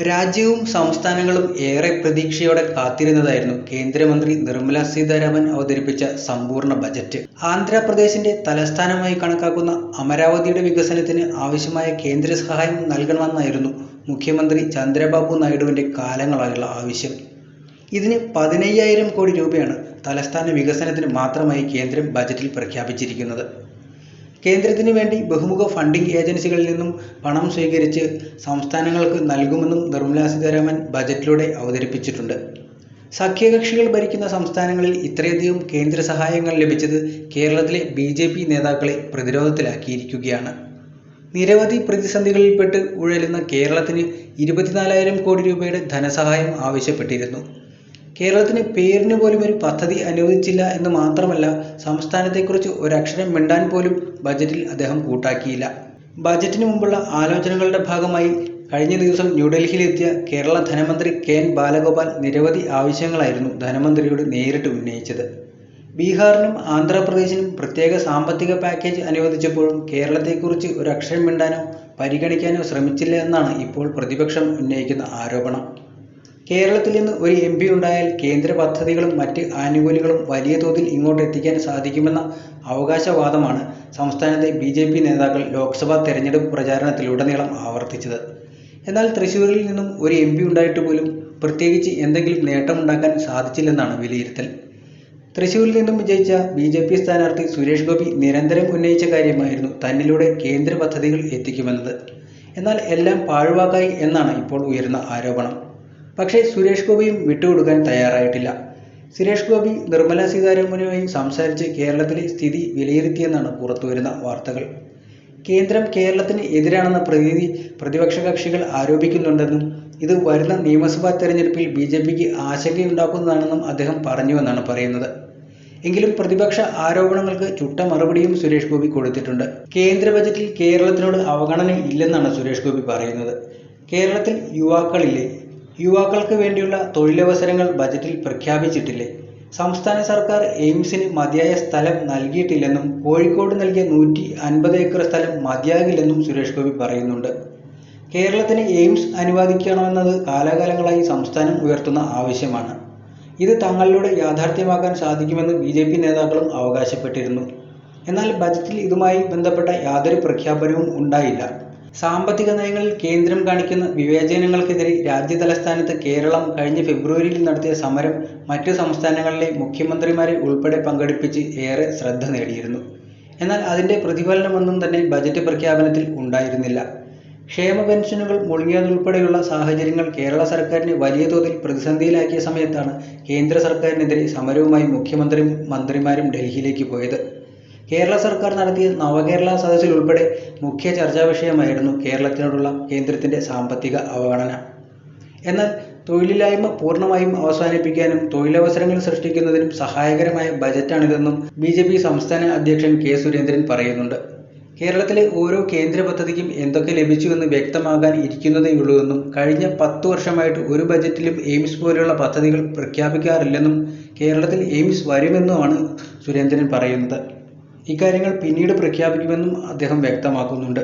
രാജ്യവും സംസ്ഥാനങ്ങളും ഏറെ പ്രതീക്ഷയോടെ കാത്തിരുന്നതായിരുന്നു കേന്ദ്രമന്ത്രി നിർമ്മല സീതാരാമൻ അവതരിപ്പിച്ച സമ്പൂർണ ബജറ്റ്. ആന്ധ്രാപ്രദേശിന്റെ തലസ്ഥാനമായി കണക്കാക്കുന്ന അമരാവതിയുടെ വികസനത്തിന് ആവശ്യമായ കേന്ദ്ര സഹായം നൽകണമെന്നായിരുന്നു മുഖ്യമന്ത്രി ചന്ദ്രബാബു നായിഡുവിന്റെ കാലങ്ങളായുള്ള ആവശ്യം. ഇതിന് പതിനയ്യായിരം കോടി രൂപയാണ് തലസ്ഥാന വികസനത്തിന് മാത്രമായി കേന്ദ്രം ബജറ്റിൽ പ്രഖ്യാപിച്ചിരിക്കുന്നത്. കേന്ദ്രത്തിന് വേണ്ടി ബഹുമുഖ ഫണ്ടിംഗ് ഏജൻസികളിൽ നിന്നും പണം സ്വീകരിച്ച് സംസ്ഥാനങ്ങൾക്ക് നൽകുമെന്നും നിർമ്മലാ സീതാരാമൻ ബജറ്റിലൂടെ അവതരിപ്പിച്ചിട്ടുണ്ട്. സഖ്യകക്ഷികൾ ഭരിക്കുന്ന സംസ്ഥാനങ്ങളിൽ ഇത്രയധികം കേന്ദ്ര സഹായങ്ങൾ ലഭിച്ചത് കേരളത്തിലെ ബി ജെ പി നേതാക്കളെ പ്രതിരോധത്തിലാക്കിയിരിക്കുകയാണ്. നിരവധി പ്രതിസന്ധികളിൽപ്പെട്ട് ഉഴലുന്ന കേരളത്തിന് ഇരുപത്തിനാലായിരം കോടി രൂപയുടെ ധനസഹായം ആവശ്യപ്പെട്ടിരുന്നു. കേരളത്തിന് പേരിന് പോലും ഒരു പദ്ധതി അനുവദിച്ചില്ല എന്ന് മാത്രമല്ല സംസ്ഥാനത്തെക്കുറിച്ച് ഒരക്ഷരം മിണ്ടാൻ പോലും ബജറ്റിൽ അദ്ദേഹം കൂട്ടാക്കിയില്ല. ബജറ്റിന് മുമ്പുള്ള ആലോചനകളുടെ ഭാഗമായി കഴിഞ്ഞ ദിവസം ന്യൂഡൽഹിയിലെത്തിയ കേരള ധനമന്ത്രി കെ എൻ ബാലഗോപാൽ നിരവധി ആവശ്യങ്ങളായിരുന്നു ധനമന്ത്രിയോട് നേരിട്ട് ഉന്നയിച്ചത്. ബീഹാറിനും ആന്ധ്രാപ്രദേശിനും പ്രത്യേക സാമ്പത്തിക പാക്കേജ് അനുവദിച്ചപ്പോഴും കേരളത്തെക്കുറിച്ച് ഒരു അക്ഷരം മിണ്ടാനോ പരിഗണിക്കാനോ ശ്രമിച്ചില്ല എന്നാണ് ഇപ്പോൾ പ്രതിപക്ഷം ഉന്നയിക്കുന്ന ആരോപണം. കേരളത്തിൽ നിന്ന് ഒരു എം പി ഉണ്ടായാൽ കേന്ദ്ര പദ്ധതികളും മറ്റ് ആനുകൂല്യങ്ങളും വലിയ തോതിൽ ഇങ്ങോട്ട് എത്തിക്കാൻ സാധിക്കുമെന്ന അവകാശവാദമാണ് സംസ്ഥാനത്തെ ബി ജെ പി നേതാക്കൾ ലോക്സഭാ തെരഞ്ഞെടുപ്പ് പ്രചാരണത്തിലുടനീളം ആവർത്തിച്ചത്. എന്നാൽ തൃശ്ശൂരിൽ നിന്നും ഒരു എം പി ഉണ്ടായിട്ട് പോലും പ്രത്യേകിച്ച് എന്തെങ്കിലും നേട്ടമുണ്ടാക്കാൻ സാധിച്ചില്ലെന്നാണ് വിലയിരുത്തൽ. തൃശ്ശൂരിൽ നിന്നും വിജയിച്ച ബി ജെ പി സ്ഥാനാർത്ഥി സുരേഷ് ഗോപി നിരന്തരം ഉന്നയിച്ച കാര്യമായിരുന്നു തന്നിലൂടെ കേന്ദ്ര പദ്ധതികൾ എത്തിക്കുമെന്നത്. എന്നാൽ എല്ലാം പാഴ്വാക്കായി എന്നാണ് ഇപ്പോൾ ഉയരുന്ന ആരോപണം. പക്ഷേ സുരേഷ് ഗോപിയും വിട്ടുകൊടുക്കാൻ തയ്യാറായിട്ടില്ല. സുരേഷ് ഗോപി നിർമ്മല സീതാരാമനുമായി സംസാരിച്ച് കേരളത്തിലെ സ്ഥിതി വിലയിരുത്തിയെന്നാണ് പുറത്തുവരുന്ന വാർത്തകൾ. കേന്ദ്രം കേരളത്തിന് എതിരാണെന്ന പ്രതീതി പ്രതിപക്ഷ കക്ഷികൾ ആരോപിക്കുന്നുണ്ടെന്നും ഇത് വരുന്ന നിയമസഭാ തെരഞ്ഞെടുപ്പിൽ ബി ജെ പിക്ക് ആശങ്കയുണ്ടാക്കുന്നതാണെന്നും അദ്ദേഹം പറഞ്ഞുവെന്നാണ് പറയുന്നത്. എങ്കിലും പ്രതിപക്ഷ ആരോപണങ്ങൾക്ക് ചുട്ട മറുപടിയും സുരേഷ് ഗോപി കൊടുത്തിട്ടുണ്ട്. കേന്ദ്ര ബജറ്റിൽ കേരളത്തിനോട് അവഗണന ഇല്ലെന്നാണ് സുരേഷ് ഗോപി പറയുന്നത്. കേരളത്തിൽ യുവാക്കളില്ലേ? യുവാക്കൾക്ക് വേണ്ടിയുള്ള തൊഴിലവസരങ്ങൾ ബജറ്റിൽ പ്രഖ്യാപിച്ചിട്ടില്ലേ? സംസ്ഥാന സർക്കാർ എയിംസിന് മതിയായ സ്ഥലം നൽകിയിട്ടില്ലെന്നും കോഴിക്കോട് നൽകിയ നൂറ്റി അൻപത് ഏക്കർ സ്ഥലം മതിയാകില്ലെന്നും സുരേഷ് ഗോപി പറയുന്നുണ്ട്. കേരളത്തിന് എയിംസ് അനുവദിക്കണമെന്നത് കാലാകാലങ്ങളായി സംസ്ഥാനം ഉയർത്തുന്ന ആവശ്യമാണ്. ഇത് തങ്ങളിലൂടെ യാഥാർത്ഥ്യമാക്കാൻ സാധിക്കുമെന്ന് ബി ജെ പി നേതാക്കളും അവകാശപ്പെട്ടിരുന്നു. എന്നാൽ ബജറ്റിൽ ഇതുമായി ബന്ധപ്പെട്ട യാതൊരു പ്രഖ്യാപനവും ഉണ്ടായില്ല. സാമ്പത്തിക നയങ്ങളിൽ കേന്ദ്രം കാണിക്കുന്ന വിവേചനങ്ങൾക്കെതിരെ രാജ്യ തലസ്ഥാനത്ത് കേരളം കഴിഞ്ഞ ഫെബ്രുവരിയിൽ നടത്തിയ സമരം മറ്റു സംസ്ഥാനങ്ങളിലെ മുഖ്യമന്ത്രിമാരെ ഉൾപ്പെടെ പങ്കെടുപ്പിച്ച് ഏറെ ശ്രദ്ധ നേടിയിരുന്നു. എന്നാൽ അതിന്റെ പ്രതിഫലനമൊന്നും തന്നെ ബജറ്റ് പ്രഖ്യാപനത്തിൽ ഉണ്ടായിരുന്നില്ല. ക്ഷേമ പെൻഷനുകൾ മുഴുകിയതുൾപ്പെടെയുള്ള സാഹചര്യങ്ങൾ കേരള സർക്കാരിനെ വലിയ തോതിൽ പ്രതിസന്ധിയിലാക്കിയ സമയത്താണ് കേന്ദ്ര സർക്കാരിനെതിരെ സമരവുമായി മുഖ്യമന്ത്രിയും മന്ത്രിമാരും ഡൽഹിയിലേക്ക് പോയത്. കേരള സർക്കാർ നടത്തിയ നവകേരള സദസ്സിൽ ഉൾപ്പെടെ മുഖ്യ ചർച്ചാ വിഷയമായിരുന്നു കേരളത്തിനോടുള്ള കേന്ദ്രത്തിന്റെ സാമ്പത്തിക അവഗണന. എന്നാൽ തൊഴിലില്ലായ്മ പൂർണമായും അവസാനിപ്പിക്കാനും തൊഴിലവസരങ്ങൾ സൃഷ്ടിക്കുന്നതിനും സഹായകരമായ ബജറ്റാണിതെന്നും ബി ജെ പി സംസ്ഥാന അധ്യക്ഷൻ കെ സുരേന്ദ്രൻ പറയുന്നുണ്ട്. കേരളത്തിലെ ഓരോ കേന്ദ്ര പദ്ധതിക്കും എന്തൊക്കെ ലഭിച്ചുവെന്ന് വ്യക്തമാകാൻ ഇരിക്കുന്നതേയുള്ളൂവെന്നും കഴിഞ്ഞ പത്തു വർഷമായിട്ട് ഒരു ബജറ്റിലും എയിംസ് പോലെയുള്ള പദ്ധതികൾ പ്രഖ്യാപിക്കാറില്ലെന്നും കേരളത്തിൽ എയിംസ് വരുമെന്നുമാണ് സുരേന്ദ്രൻ പറയുന്നത്. ഇക്കാര്യങ്ങൾ പിന്നീട് പ്രഖ്യാപിക്കുമെന്നും അദ്ദേഹം വ്യക്തമാക്കുന്നുണ്ട്.